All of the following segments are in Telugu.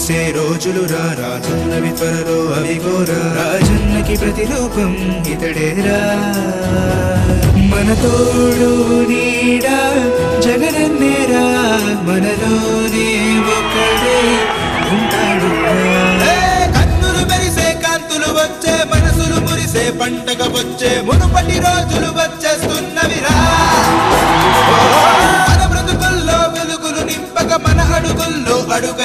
ముగిసే విరిసే రోజులు రా. రానున్నవి త్వరలో అవిగోరా రాజన్నకి ప్రతిరూపం ఇతడేరా మన తోడు నీడా జగనన్నేరా మనలోనే ఒక్కడే ఉంటాడు కన్నులు మెరిసే కాంతులు వచ్చే మనసులు మురిసే పంటగ వచ్చే మునుపటి రోజులు వచ్చే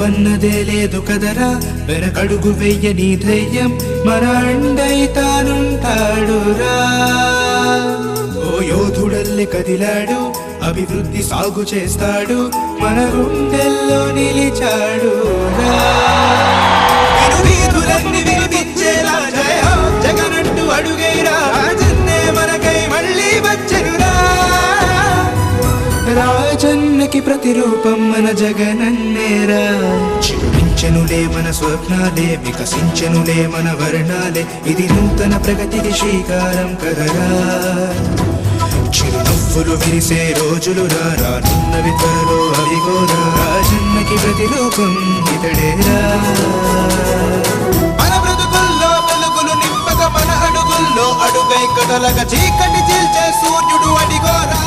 పన్నదే లేదు కదరా. వెనకడుగు వెయ్యని ధైర్యం మన అండై తానుంటాడురా. ఓ యోధుడల్లె కదిలాడు అభివృద్ధి సాగు చేస్తాడు మన గుండెల్లో నిలిచాడు జగనంటూ ప్రతిరూపం మన జగనన్నేరా చూపించనులే మన స్వప్నాలే వికసించనులే మన వర్ణాలే. ఇది నూతన ప్రగతికి శ్రీకారం కదరా. చిరునవ్వులు విరిసే రోజులు రా రానున్నవి త్వరలో అవిగోరా రాజన్నకి ప్రతిరూపం ఇతడేరా మన మన అడుగుల్లో అడుగై కదలగ చీకటి చీల్చే సూర్యుడు అడిగోరా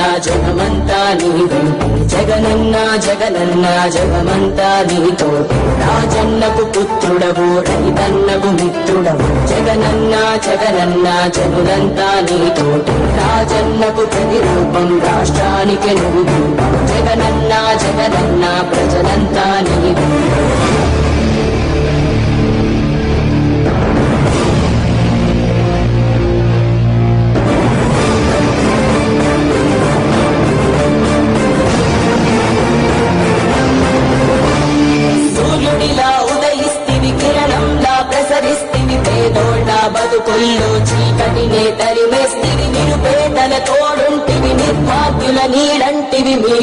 జగమంతా నీవే జగనన్న జగనన్న జగమంతా నీతో. రాజన్నకు పుత్రుడవు రైతన్నకు మిత్రుడవు. జగనన్న జగనన్న జగులంతా నీతో. రాజన్నకు ప్రతిరూపం రాష్ట్రానికి నువ్వు. జగనన్న జగనన్న ప్రజలంతా నీ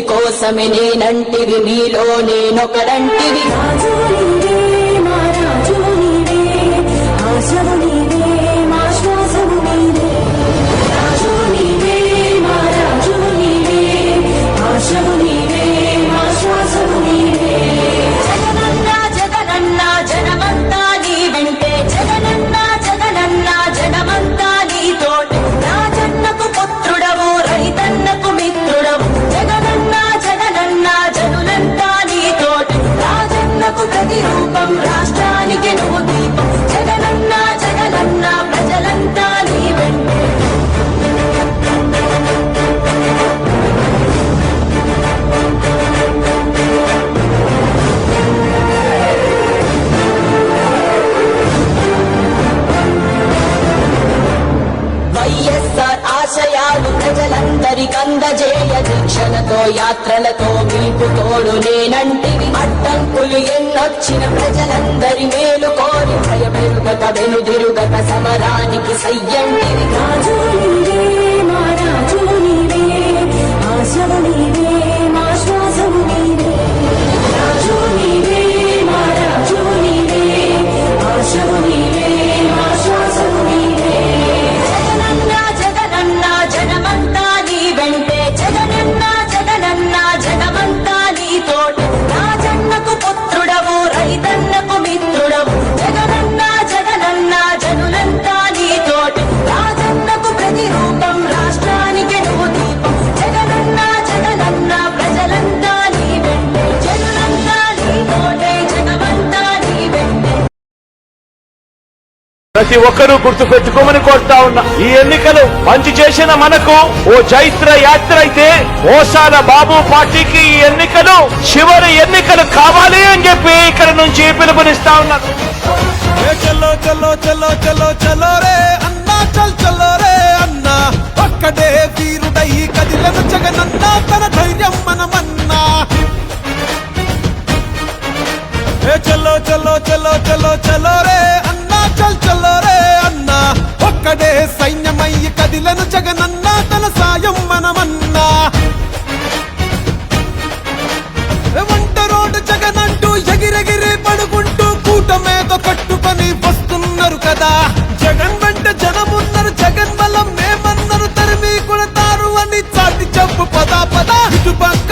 నీడంటివి నేనంటివి మీలో నేనొకడంటివి. అందజేయ దీక్షలతో యాత్రలతో మీకు తోడు నేనంటివి. అడ్డంకులు ఎన్నొచ్చిన ప్రజలందరి మేలు కోరి. భయమెరుగక వెనుదిరుగక సమరానికి సయ్యంటివి. రాజు ప్రతి ఒక్కరూ గుర్తు పెట్టుకోమని కోరుతా ఉన్నా. ఈ ఎన్నికలు మంచి చేసిన మనకు ఓ చైత్ర యాత్ర అయితే ఓసాల బాబు పార్టీకి ఈ ఎన్నికలు చివరి ఎన్నికలు కావాలి అని చెప్పి ఇక్కడ నుంచి పిలుపునిస్తా ఉన్నాను ఏ చలో చలో చలో చలో చలో రే అన్నా చల్ చలో రే అన్నా. ఒక్కడే వీరుడై కదిలను జగనన్నా తన ధైర్యం మనమన్నా. ఏ చలో చలో చలో చలో చలో చలో రే అన్నా. ఒక్కడే సైన్యమై కదిలను జగనన్నా తన సాయం మనమన్నా. వంట రోడ్డు జగనంటూ ఎగిరెగిరి పడుకుంటూ కూటమేద కట్టుకొని వస్తున్నారు కదా. జగన్ వెంట జనమున్నారు జగన్ బలం మేమన్నారు తరిమి కొడతారు అని చాటి చెప్పు పదా పదా. ఇటు పక్క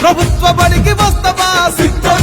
ప్రభుత్వ బడికి వస్తావా? సిద్ధం